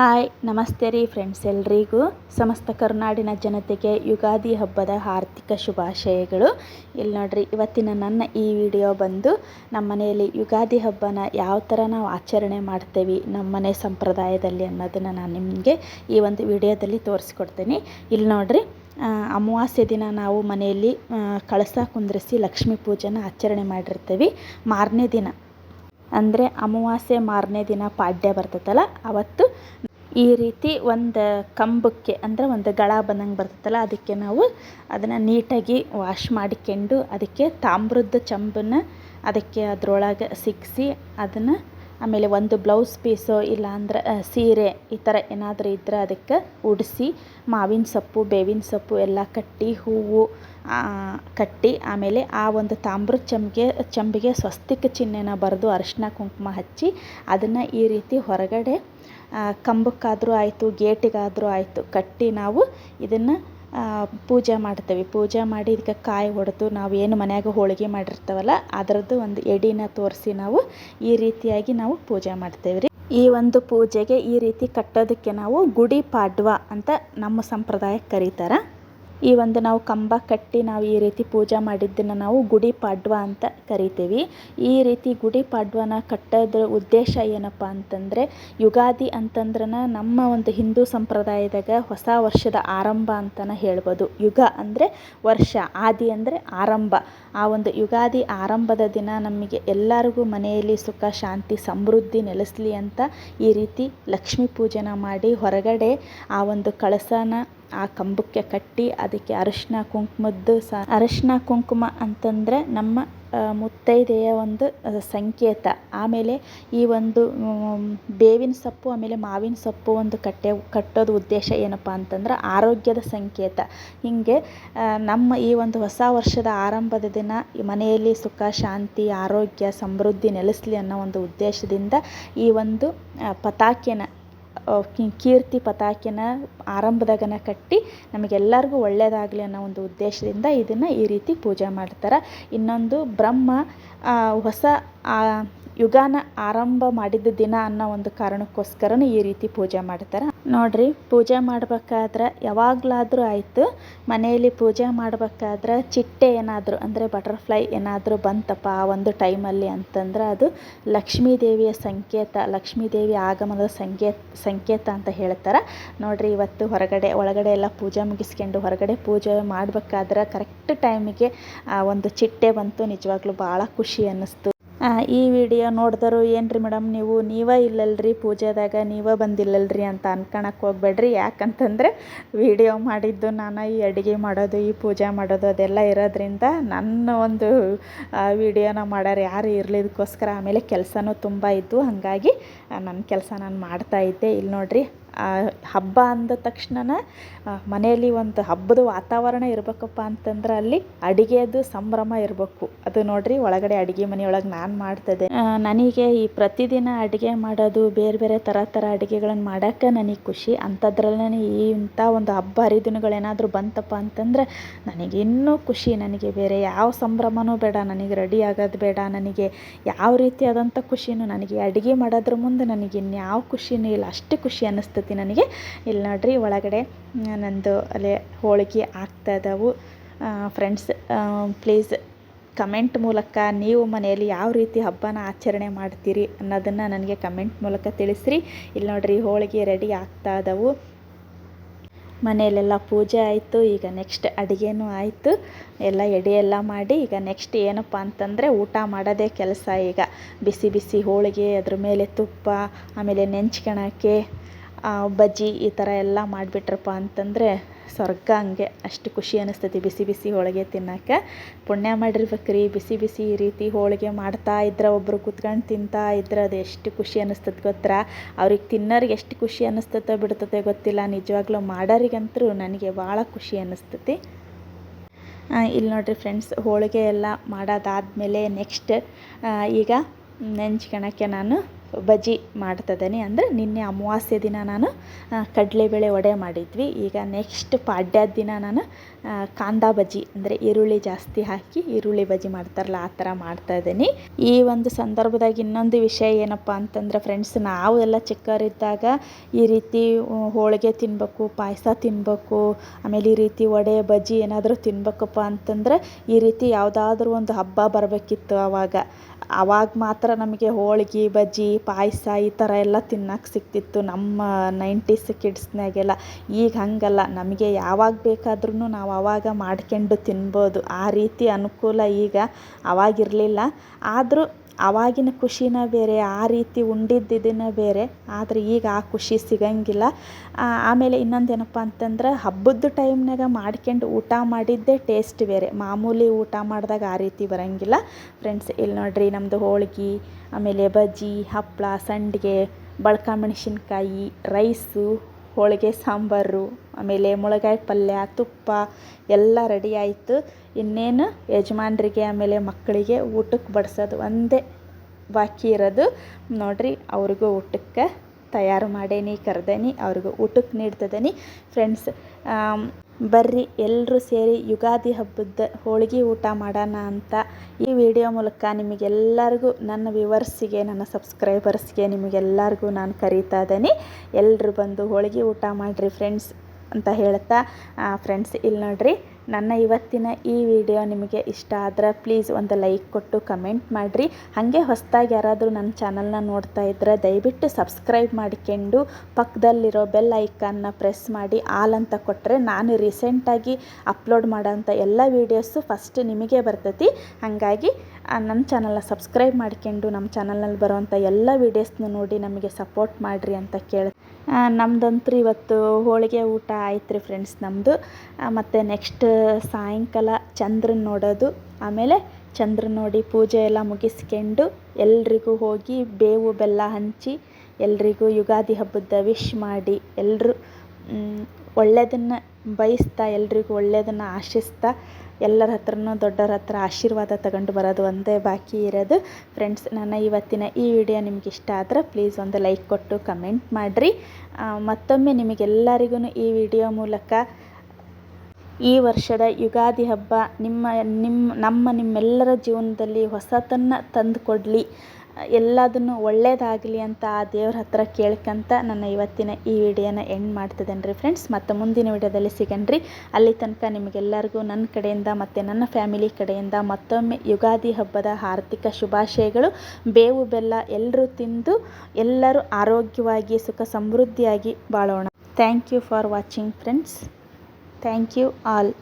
Hi, ನಮಸ್ತೆ ರೀ friends ಎಲ್ರಿಗೂ. ಸಮಸ್ತ ಕರುನಾಡಿನ ಜನತೆಗೆ ಯುಗಾದಿ ಹಬ್ಬದ ಆರ್ಥಿಕ ಶುಭಾಶಯಗಳು. ಇಲ್ಲಿ ನೋಡ್ರಿ, ಇವತ್ತಿನ ನನ್ನ ಈ ವಿಡಿಯೋ ಬಂದು ನಮ್ಮ ಮನೆಯಲ್ಲಿ ಯುಗಾದಿ ಹಬ್ಬನ ಯಾವ ಥರ ನಾವು ಆಚರಣೆ ಮಾಡ್ತೇವೆ, ನಮ್ಮ ಮನೆ ಸಂಪ್ರದಾಯದಲ್ಲಿ ಅನ್ನೋದನ್ನು ನಾನು ನಿಮಗೆ ಈ ಒಂದು ವಿಡಿಯೋದಲ್ಲಿ ತೋರಿಸ್ಕೊಡ್ತೀನಿ. ಇಲ್ಲಿ ನೋಡ್ರಿ ಅಮಾವಾಸ್ಯೆ ದಿನ ನಾವು ಮನೆಯಲ್ಲಿ ಕಳಸ ಕುಂದ್ರಿಸಿ ಲಕ್ಷ್ಮೀ ಪೂಜೆನ ಆಚರಣೆ ಮಾಡಿರ್ತೀವಿ. ಮಾರನೇ ದಿನ. ಅಂದರೆ ಅಮಾವಾಸ್ಯೆ ಮಾರನೇ ದಿನ ಪಾಡ್ಯ ಬರ್ತದಲ್ಲ, ಅವತ್ತು ಈ ರೀತಿ ಒಂದು ಕಂಬಕ್ಕೆ ಅಂದರೆ ಒಂದು ಗಳ ಬಂದಂಗೆ ಬರ್ತೈತಲ್ಲ, ಅದಕ್ಕೆ ನಾವು ಅದನ್ನು ನೀಟಾಗಿ ವಾಶ್ ಮಾಡಿಕೊಂಡು ಅದಕ್ಕೆ ತಾಮ್ರದ ಚಂಬನ್ನ ಅದಕ್ಕೆ ಅದರೊಳಗೆ ಸಿಕ್ಕಿಸಿ ಅದನ್ನು ಆಮೇಲೆ ಒಂದು ಬ್ಲೌಸ್ ಪೀಸು ಇಲ್ಲಾಂದ್ರೆ ಸೀರೆ ಈ ಥರ ಏನಾದರೂ ಇದ್ದರೆ ಅದಕ್ಕೆ ಉಡಿಸಿ ಮಾವಿನ ಸೊಪ್ಪು, ಬೇವಿನ ಸೊಪ್ಪು ಎಲ್ಲ ಕಟ್ಟಿ ಹೂವು ಕಟ್ಟಿ ಆಮೇಲೆ ಆ ಒಂದು ತಾಮ್ರದ ಚಂಬಿಗೆ ಚಂಬಿಗೆ ಸ್ವಸ್ತಿಕ ಚಿಹ್ನೆನ ಬರೆದು ಅರಿಶಿನ ಕುಂಕುಮ ಹಚ್ಚಿ ಅದನ್ನು ಈ ರೀತಿ ಹೊರಗಡೆ ಕಂಬಕ್ಕಾದರೂ ಆಯಿತು, ಗೇಟಿಗಾದರೂ ಆಯಿತು, ಕಟ್ಟಿ ನಾವು ಇದನ್ನು ಪೂಜೆ ಮಾಡ್ತೇವೆ. ಪೂಜೆ ಮಾಡಿ ಇದಕ್ಕೆ ಕಾಯಿ ಹೊಡೆದು ನಾವು ಏನು ಮನ್ಯಾಗ ಹೋಳಿಗೆ ಮಾಡಿರ್ತೇವಲ್ಲ, ಅದರದ್ದು ಒಂದು ಎಡಿನ ತೋರಿಸಿ ನಾವು ಈ ರೀತಿಯಾಗಿ ನಾವು ಪೂಜೆ ಮಾಡ್ತೇವೆ ರೀ. ಈ ಒಂದು ಪೂಜೆಗೆ ಈ ರೀತಿ ಕಟ್ಟೋದಕ್ಕೆ ನಾವು ಗುಡಿ ಪಾಡ್ವ ಅಂತ ನಮ್ಮ ಸಂಪ್ರದಾಯಕ್ಕೆ ಕರೀತಾರೆ. ಈ ಒಂದು ನಾವು ಕಂಬ ಕಟ್ಟಿ ನಾವು ಈ ರೀತಿ ಪೂಜೆ ಮಾಡಿದ್ದನ್ನು ನಾವು ಗುಡಿ ಪಾಡ್ವ ಅಂತ ಕರಿತೀವಿ. ಈ ರೀತಿ ಗುಡಿ ಪಾಡ್ವನ ಕಟ್ಟೋದ್ರ ಉದ್ದೇಶ ಏನಪ್ಪ ಅಂತಂದರೆ, ಯುಗಾದಿ ಅಂತಂದ್ರೆ ನಮ್ಮ ಒಂದು ಹಿಂದೂ ಸಂಪ್ರದಾಯದಾಗ ಹೊಸ ವರ್ಷದ ಆರಂಭ ಅಂತಲೇ ಹೇಳ್ಬೋದು. ಯುಗ ಅಂದರೆ ವರ್ಷ, ಆದಿ ಅಂದರೆ ಆರಂಭ. ಆ ಒಂದು ಯುಗಾದಿ ಆರಂಭದ ದಿನ ನಮಗೆ ಎಲ್ಲರಿಗೂ ಮನೆಯಲ್ಲಿ ಸುಖ, ಶಾಂತಿ, ಸಮೃದ್ಧಿ ನೆಲೆಸಲಿ ಅಂತ ಈ ರೀತಿ ಲಕ್ಷ್ಮೀ ಪೂಜೆನ ಮಾಡಿ ಹೊರಗಡೆ ಆ ಒಂದು ಕಳಸನ ಆ ಕಂಬಕ್ಕೆ ಕಟ್ಟಿ ಅದಕ್ಕೆ ಅರಿಶಿನ ಕುಂಕುಮದ್ದು ಸ, ಅರಿಶಿನ ಕುಂಕುಮ ಅಂತಂದರೆ ನಮ್ಮ ಮುತ್ತೈದೆಯ ಒಂದು ಸಂಕೇತ. ಆಮೇಲೆ ಈ ಒಂದು ಬೇವಿನ ಸೊಪ್ಪು, ಆಮೇಲೆ ಮಾವಿನ ಸೊಪ್ಪು ಒಂದು ಕಟ್ಟೆ, ಕಟ್ಟೋದು ಉದ್ದೇಶ ಏನಪ್ಪ ಅಂತಂದ್ರೆ ಆರೋಗ್ಯದ ಸಂಕೇತ. ಹೀಗೆ ನಮ್ಮ ಈ ಒಂದು ಹೊಸ ವರ್ಷದ ಆರಂಭದ ದಿನ ಮನೆಯಲ್ಲಿ ಸುಖ, ಶಾಂತಿ, ಆರೋಗ್ಯ, ಸಮೃದ್ಧಿ ನೆಲೆಸಲಿ ಅನ್ನೋ ಒಂದು ಉದ್ದೇಶದಿಂದ ಈ ಒಂದು ಪತಾಕೆನ ಕೀರ್ತಿ ಪತಾಕೆನ ಆರಂಭದಾಗನ ಕಟ್ಟಿ ನಮಗೆಲ್ಲರಿಗೂ ಒಳ್ಳೆಯದಾಗಲಿ ಅನ್ನೋ ಒಂದು ಉದ್ದೇಶದಿಂದ ಇದನ್ನು ಈ ರೀತಿ ಪೂಜೆ ಮಾಡ್ತಾರೆ. ಇನ್ನೊಂದು ಬ್ರಹ್ಮ ಹೊಸ ಯುಗಾನ ಆರಂಭ ಮಾಡಿದ ದಿನ ಅನ್ನೋ ಒಂದು ಕಾರಣಕ್ಕೋಸ್ಕರನೂ ಈ ರೀತಿ ಪೂಜೆ ಮಾಡ್ತಾರೆ. ನೋಡ್ರಿ ಪೂಜೆ ಮಾಡ್ಬೇಕಾದ್ರೆ ಯಾವಾಗಲಾದರೂ ಆಯಿತು. ಮನೆಯಲ್ಲಿ ಪೂಜೆ ಮಾಡ್ಬೇಕಾದ್ರೆ ಚಿಟ್ಟೆ ಏನಾದರೂ ಅಂದರೆ ಬಟರ್ಫ್ಲೈ ಏನಾದರೂ ಬಂತಪ್ಪ ಆ ಒಂದು ಟೈಮಲ್ಲಿ ಅಂತಂದ್ರೆ ಅದು ಲಕ್ಷ್ಮೀ ದೇವಿಯ ಸಂಕೇತ ಲಕ್ಷ್ಮೀ ದೇವಿ ಆಗಮನದ ಸಂಕೇತ ಸಂಕೇತ ಅಂತ ಹೇಳ್ತಾರೆ. ನೋಡ್ರಿ ಇವತ್ತು ಹೊರಗಡೆ ಒಳಗಡೆ ಎಲ್ಲ ಪೂಜೆ ಮುಗಿಸ್ಕೊಂಡು ಹೊರಗಡೆ ಪೂಜೆ ಮಾಡ್ಬೇಕಾದ್ರೆ ಕರೆಕ್ಟ್ ಟೈಮಿಗೆ ಒಂದು ಚಿಟ್ಟೆ ಬಂತು. ನಿಜವಾಗ್ಲೂ ಭಾಳ ಖುಷಿ ಅನ್ನಿಸ್ತು. ಆ, ಈ ವಿಡಿಯೋ ನೋಡಿದರು ಏನ್ರಿ ಮೇಡಮ್ ನೀವು? ನೀವೇ ಇಲ್ಲಲ್ರಿ ಪೂಜೆದಾಗ, ನೀವೇ ಬಂದಿಲ್ಲಲ್ರಿ ಅಂತ ಅನ್ಕೊಳಕ್ಕೆ ಹೋಗ್ಬೇಡ್ರಿ. ಯಾಕಂತಂದರೆ ವಿಡಿಯೋ ಮಾಡಿದ್ದು ನಾನು, ಈ ಅಡುಗೆ ಮಾಡೋದು, ಈ ಪೂಜೆ ಮಾಡೋದು ಅದೆಲ್ಲ ಇರೋದ್ರಿಂದ ನನ್ನ ಒಂದು ವಿಡಿಯೋನ ಮಾಡೋರು ಯಾರು ಇರಲಿದಕ್ಕೋಸ್ಕರ ಆಮೇಲೆ ಕೆಲಸನೂ ತುಂಬ ಇದ್ದು ಹಾಗಾಗಿ ನನ್ನ ಕೆಲಸ ನಾನು ಮಾಡ್ತಾ ಇದ್ದೆ. ಇಲ್ಲಿ ನೋಡ್ರಿ ಹಬ್ಬ ಅಂದ ತಕ್ಷಣ ಮನೆಯಲ್ಲಿ ಒಂದು ಹಬ್ಬದ ವಾತಾವರಣ ಇರಬೇಕಪ್ಪ ಅಂತಂದ್ರೆ ಅಲ್ಲಿ ಅಡಿಗೆದು ಸಂಭ್ರಮ ಇರಬೇಕು. ಅದು ನೋಡ್ರಿ ಒಳಗಡೆ ಅಡುಗೆ ಮನೆಯೊಳಗೆ ನಾನು ಮಾಡ್ತದೆ. ನನಗೆ ಈ ಪ್ರತಿದಿನ ಅಡುಗೆ ಮಾಡೋದು, ಬೇರೆ ಬೇರೆ ಥರ ಥರ ಅಡುಗೆಗಳನ್ನು ಮಾಡೋಕ್ಕೆ ನನಗೆ ಖುಷಿ. ಅಂಥದ್ರಲ್ಲೇ ಈ ಇಂಥ ಒಂದು ಹಬ್ಬ ಹರಿದಿನಗಳೇನಾದರೂ ಬಂತಪ್ಪ ಅಂತಂದ್ರೆ ನನಗೆ ಇನ್ನೂ ಖುಷಿ. ನನಗೆ ಬೇರೆ ಯಾವ ಸಂಭ್ರಮನೂ ಬೇಡ. ನನಗೆ ರೆಡಿ ಆಗೋದು ಬೇಡ. ನನಗೆ ಯಾವ ರೀತಿಯಾದಂಥ ಖುಷಿನೂ, ನನಗೆ ಅಡುಗೆ ಮಾಡೋದ್ರ ಮುಂದೆ ನನಗೆ ಇನ್ಯಾವ ಖುಷಿನೂ ಇಲ್ಲ. ಅಷ್ಟು ಖುಷಿ ಅನ್ನಿಸ್ತೈತಿ ನನಗೆ ಇಲ್ಲಿ ನೋಡ್ರಿ ಒಳಗಡೆ ನಂದು ಅಲ್ಲೇ ಹೋಳಿಗೆ ಆಗ್ತಾ ಇದ್ದಾವೆ ಫ್ರೆಂಡ್ಸ್ ಪ್ಲೀಸ್ ಕಮೆಂಟ್ ಮೂಲಕ ನೀವು ಮನೆಯಲ್ಲಿ ಯಾವ ರೀತಿ ಹಬ್ಬನ ಆಚರಣೆ ಮಾಡ್ತೀರಿ ಅನ್ನೋದನ್ನು ನನಗೆ ಕಮೆಂಟ್ ಮೂಲಕ ತಿಳಿಸ್ರಿ. ಇಲ್ಲಿ ನೋಡ್ರಿ ಹೋಳಿಗೆ ರೆಡಿ ಆಗ್ತಾ ಇದ್ದಾವು ಮನೆಯಲ್ಲೆಲ್ಲ ಪೂಜೆ ಆಯಿತು, ಈಗ ನೆಕ್ಸ್ಟ್ ಅಡುಗೆನೂ ಆಯಿತು. ಎಲ್ಲ ಎಡೆ ಎಲ್ಲ ಮಾಡಿ, ಈಗ ನೆಕ್ಸ್ಟ್ ಏನಪ್ಪ ಅಂತಂದರೆ ಊಟ ಮಾಡೋದೇ ಕೆಲಸ ಈಗ. ಬಿಸಿ ಬಿಸಿ ಹೋಳಿಗೆ, ಅದ್ರ ಮೇಲೆ ತುಪ್ಪ, ಆಮೇಲೆ ನೆಂಚ್ಕೊಳಕ್ಕೆ ಬಜ್ಜಿ ಈ ಥರ ಎಲ್ಲ ಮಾಡಿಬಿಟ್ರಪ್ಪ ಅಂತಂದರೆ ಸ್ವರ್ಗ ಹಂಗೆ. ಅಷ್ಟು ಖುಷಿ ಅನ್ನಿಸ್ತೈತಿ ಬಿಸಿ ಬಿಸಿ ಹೋಳಿಗೆ ತಿನ್ನೋಕ್ಕೆ. ಪುಣ್ಯ ಮಾಡಿರ್ಬೇಕ್ರಿ. ಬಿಸಿ ಬಿಸಿ ಈ ರೀತಿ ಹೋಳಿಗೆ ಮಾಡ್ತಾ ಇದ್ರೆ ಒಬ್ಬರು ಕುತ್ಕೊಂಡು ತಿಂತಾ ಇದ್ರೆ, ಅದು ಎಷ್ಟು ಖುಷಿ ಅನ್ನಿಸ್ತದೆ ಗೊತ್ತಾ ಅವ್ರಿಗೆ ತಿನ್ನೋರಿಗೆ ಎಷ್ಟು ಖುಷಿ ಅನ್ನಿಸ್ತೈತೋ ಬಿಡ್ತದೆ ಗೊತ್ತಿಲ್ಲ. ನಿಜವಾಗ್ಲೂ ಮಾಡೋರಿಗಂತೂ ನನಗೆ ಭಾಳ ಖುಷಿ ಅನ್ನಿಸ್ತೈತಿ ಇಲ್ಲಿ ನೋಡಿರಿ ಫ್ರೆಂಡ್ಸ್ ಹೋಳಿಗೆ ಎಲ್ಲ ಮಾಡೋದಾದಮೇಲೆ ನೆಕ್ಸ್ಟ್ ಈಗ ನೆಂಚ್ಕೊಳಕ್ಕೆ ನಾನು ಬಜ್ಜಿ ಮಾಡ್ತಿದ್ದೀನಿ ಅಂದರೆ ನಿನ್ನೆ ಅಮಾವಾಸ್ಯೆ ದಿನ ನಾನು ಕಡಲೆಬೇಳೆ ವಡೆ ಮಾಡಿದ್ವಿ. ಈಗ ನೆಕ್ಸ್ಟ್ ಪಾಡ್ಯದ ದಿನ ನಾನು ಕಾಂದ ಬಜ್ಜಿ ಅಂದರೆ ಈರುಳ್ಳಿ ಜಾಸ್ತಿ ಹಾಕಿ ಈರುಳ್ಳಿ ಬಜ್ಜಿ ಮಾಡ್ತಾರಲ್ಲ, ಆ ಥರ ಮಾಡ್ತಾ ಇದ್ದೀನಿ. ಈ ಒಂದು ಸಂದರ್ಭದಾಗ ಇನ್ನೊಂದು ವಿಷಯ ಏನಪ್ಪ ಅಂತಂದ್ರೆ ಫ್ರೆಂಡ್ಸ್ ನಾವು ಎಲ್ಲ ಚಿಕ್ಕವರಿದ್ದಾಗ ಈ ರೀತಿ ಹೋಳಿಗೆ ತಿನ್ನಬೇಕು ಪಾಯಸ ತಿನ್ನಬೇಕು ಆಮೇಲೆ ಈ ರೀತಿ ವಡೆ, ಬಜ್ಜಿ ಏನಾದರೂ ತಿನ್ಬೇಕಪ್ಪ ಅಂತಂದ್ರೆ ಈ ರೀತಿ ಯಾವುದಾದ್ರೂ ಒಂದು ಹಬ್ಬ ಬರಬೇಕಿತ್ತು ಆವಾಗ ಆವಾಗ ಮಾತ್ರ ನಮಗೆ ಹೋಳಿಗೆ, ಬಜ್ಜಿ, ಪಾಯಸ ಈ ಥರ ಎಲ್ಲ ತಿನ್ನಕ್ಕೆ ಸಿಗ್ತಿತ್ತು ನಮ್ಮ ನೈಂಟೀಸ್ ಕಿಡ್ಸ್ನಾಗೆಲ್ಲ ಈಗ ಹಾಗಲ್ಲ, ನಮಗೆ ಯಾವಾಗ ಬೇಕಾದ್ರೂ ನಾವು ಆವಾಗ ಮಾಡ್ಕೊಂಡು ತಿನ್ಬೋದು. ಆ ರೀತಿ ಅನುಕೂಲ ಈಗ ಅವಾಗಿರಲಿಲ್ಲ. ಆದರೂ ಆವಾಗಿನ ಖುಷಿನ ಬೇರೆ, ಆ ರೀತಿ ಉಂಡಿದ್ದು ಬೇರೆ. ಆದರೆ ಈಗ ಆ ಖುಷಿ ಸಿಗಂಗಿಲ್ಲ. ಆಮೇಲೆ ಇನ್ನೊಂದು ಏನಪ್ಪ ಅಂತಂದ್ರೆ ಹಬ್ಬದ ಟೈಮ್ನಾಗ ಮಾಡ್ಕೊಂಡು ಊಟ ಮಾಡಿದ್ದೇ ಟೇಸ್ಟ್ ಬೇರೆ. ಮಾಮೂಲಿ ಊಟ ಮಾಡಿದಾಗ ಆ ರೀತಿ ಬರೋಂಗಿಲ್ಲ. ಫ್ರೆಂಡ್ಸ್ ಇಲ್ಲಿ ನೋಡ್ರಿ ನಮ್ಮದು ಹೋಳ್ಗೆ, ಆಮೇಲೆ ಬಜ್ಜಿ ಹಪ್ಪಳ ಸಂಡಿಗೆ, ಬಳ್ಕ ಮೆಣಸಿನ್ಕಾಯಿ, ರೈಸು ಹೋಳಿಗೆ, ಸಾಂಬಾರು, ಆಮೇಲೆ ಮುಳಗಾಯಿ ಪಲ್ಯ, ತುಪ್ಪ ಎಲ್ಲ ರೆಡಿ ಆಯಿತು. ಇನ್ನೇನು ಯಜಮಾನ್ರಿಗೆ, ಆಮೇಲೆ ಮಕ್ಕಳಿಗೆ ಊಟಕ್ಕೆ ಬಡಿಸೋದು ಒಂದೇ ಬಾಕಿ ಇರೋದು. ನೋಡಿರಿ, ಅವ್ರಿಗೂ ಊಟಕ್ಕೆ ತಯಾರು ಮಾಡೇನಿ, ಕರೆದೇನಿ, ಅವ್ರಿಗೂ ಊಟಕ್ಕೆ ನೀಡ್ತಿದ್ದೀನಿ ಫ್ರೆಂಡ್ಸ್ ಬರ್ರಿ ಎಲ್ಲರೂ ಸೇರಿ ಯುಗಾದಿ ಹಬ್ಬದ ಹೋಳಿಗೆ ಊಟ ಮಾಡೋಣ ಅಂತ ಈ ವಿಡಿಯೋ ಮೂಲಕ ನಿಮಗೆಲ್ಲರಿಗೂ ನನ್ನ ವ್ಯೂವರ್ಸಿಗೆ, ನನ್ನ ಸಬ್ಸ್ಕ್ರೈಬರ್ಸ್ಗೆ, ನಿಮಗೆಲ್ಲರಿಗೂ ನಾನು ಕರೀತಾ ಇದ್ದೀನಿ. ಎಲ್ಲರೂ ಬಂದು ಹೋಳಿಗೆ ಊಟ ಮಾಡಿರಿ ಫ್ರೆಂಡ್ಸ್ ಅಂತ ಹೇಳ್ತಾ ಫ್ರೆಂಡ್ಸ್ ಇಲ್ಲಿ ನೋಡ್ರಿ. ನನ್ನ ಇವತ್ತಿನ ಈ ವಿಡಿಯೋ ನಿಮಗೆ ಇಷ್ಟ ಆದ್ರೆ ಪ್ಲೀಸ್ ಒಂದು ಲೈಕ್ ಕೊಟ್ಟು ಕಮೆಂಟ್ ಮಾಡಿರಿ. ಹಾಗೆ ಹೊಸದಾಗಿ ಯಾರಾದರೂ ನನ್ನ ಚಾನಲ್ನ ನೋಡ್ತಾ ಇದ್ದರೆ ದಯವಿಟ್ಟು ಸಬ್ಸ್ಕ್ರೈಬ್ ಮಾಡಿಕೊಂಡು ಪಕ್ಕದಲ್ಲಿರೋ ಬೆಲ್ ಐಕಾನ್ನ ಪ್ರೆಸ್ ಮಾಡಿ ಆಲ್ ಅಂತ ಕೊಟ್ಟರೆ ನಾನು ರೀಸೆಂಟಾಗಿ ಅಪ್ಲೋಡ್ ಮಾಡೋಂಥ ಎಲ್ಲ ವೀಡಿಯೋಸು ಫಸ್ಟ್ ನಿಮಗೆ ಬರ್ತೈತಿ. ಹಾಗಾಗಿ ನನ್ನ ಚಾನಲ್ನ ಸಬ್ಸ್ಕ್ರೈಬ್ ಮಾಡ್ಕೊಂಡು ನಮ್ಮ ಚಾನಲ್ನಲ್ಲಿ ಬರುವಂಥ ಎಲ್ಲ ವೀಡಿಯೋಸ್ನ ನೋಡಿ ನಮಗೆ ಸಪೋರ್ಟ್ ಮಾಡಿರಿ ಅಂತ ಕೇಳಿ ನಮ್ದಂತೂ ಇವತ್ತು ಹೋಳಿಗೆ ಊಟ ಆಯ್ತು ರೀ ಫ್ರೆಂಡ್ಸ್ ನಮ್ಮದು ಮತ್ತು ನೆಕ್ಸ್ಟ್ ಸಾಯಂಕಾಲ ಚಂದ್ರನ ನೋಡೋದು, ಆಮೇಲೆ ಚಂದ್ರ ನೋಡಿ ಪೂಜೆ ಎಲ್ಲ ಮುಗಿಸ್ಕೊಂಡು ಎಲ್ರಿಗೂ ಹೋಗಿ ಬೇವು ಬೆಲ್ಲ ಹಂಚಿ ಎಲ್ರಿಗೂ ಯುಗಾದಿ ಹಬ್ಬದ ವಿಶ್ ಮಾಡಿ ಎಲ್ಲರೂ ಒಳ್ಳೆಯದನ್ನು ಬಯಸ್ತಾ ಎಲ್ರಿಗೂ ಒಳ್ಳೆಯದನ್ನು ಆಶಿಸ್ತಾ ಎಲ್ಲರ ಹತ್ರನೂ ದೊಡ್ಡವ್ರ ಹತ್ರ ಆಶೀರ್ವಾದ ತಗೊಂಡು ಬರೋದು ಒಂದೇ ಬಾಕಿ ಇರೋದು. ಫ್ರೆಂಡ್ಸ್ ನನ್ನ ಇವತ್ತಿನ ಈ ವಿಡಿಯೋ ನಿಮ್ಗೆ ಇಷ್ಟ ಆದರೆ ಪ್ಲೀಸ್ ಒಂದು ಲೈಕ್ ಕೊಟ್ಟು ಕಮೆಂಟ್ ಮಾಡಿರಿ. ಮತ್ತೊಮ್ಮೆ ನಿಮಗೆಲ್ಲರಿಗೂ ಈ ವಿಡಿಯೋ ಮೂಲಕ ಈ ವರ್ಷದ ಯುಗಾದಿ ಹಬ್ಬ ನಿಮ್ಮ ನಿಮ್ಮ, ನಮ್ಮ ನಿಮ್ಮೆಲ್ಲರ ಜೀವನದಲ್ಲಿ ಹೊಸತನ್ನು ತಂದು ಕೊಡಲಿ. ಎಲ್ಲದನ್ನು ಒಳ್ಳೆಯದಾಗಲಿ ಅಂತ ಆ ದೇವ್ರ ಹತ್ರ ಕೇಳ್ಕಂತ ನನ್ನ ಇವತ್ತಿನ ಈ ವಿಡಿಯೋನ ಎಂಡ್ ಮಾಡ್ತಿದ್ದೇನೆ ರೀ ಫ್ರೆಂಡ್ಸ್ ಮತ್ತು ಮುಂದಿನ ವಿಡಿಯೋದಲ್ಲಿ ಸಿಗಣ್ರಿ. ಅಲ್ಲಿ ತನಕ ನಿಮಗೆಲ್ಲರಿಗೂ ನನ್ನ ಕಡೆಯಿಂದ ಮತ್ತು ನನ್ನ ಫ್ಯಾಮಿಲಿ ಕಡೆಯಿಂದ ಮತ್ತೊಮ್ಮೆ ಯುಗಾದಿ ಹಬ್ಬದ ಆರ್ಥಿಕ ಶುಭಾಶಯಗಳು. ಬೇವು ಬೆಲ್ಲ ಎಲ್ಲರೂ ತಿಂದು ಎಲ್ಲರೂ ಆರೋಗ್ಯವಾಗಿ, ಸುಖ ಸಮೃದ್ಧಿಯಾಗಿ ಬಾಳೋಣ. Thank you for watching friends thank you all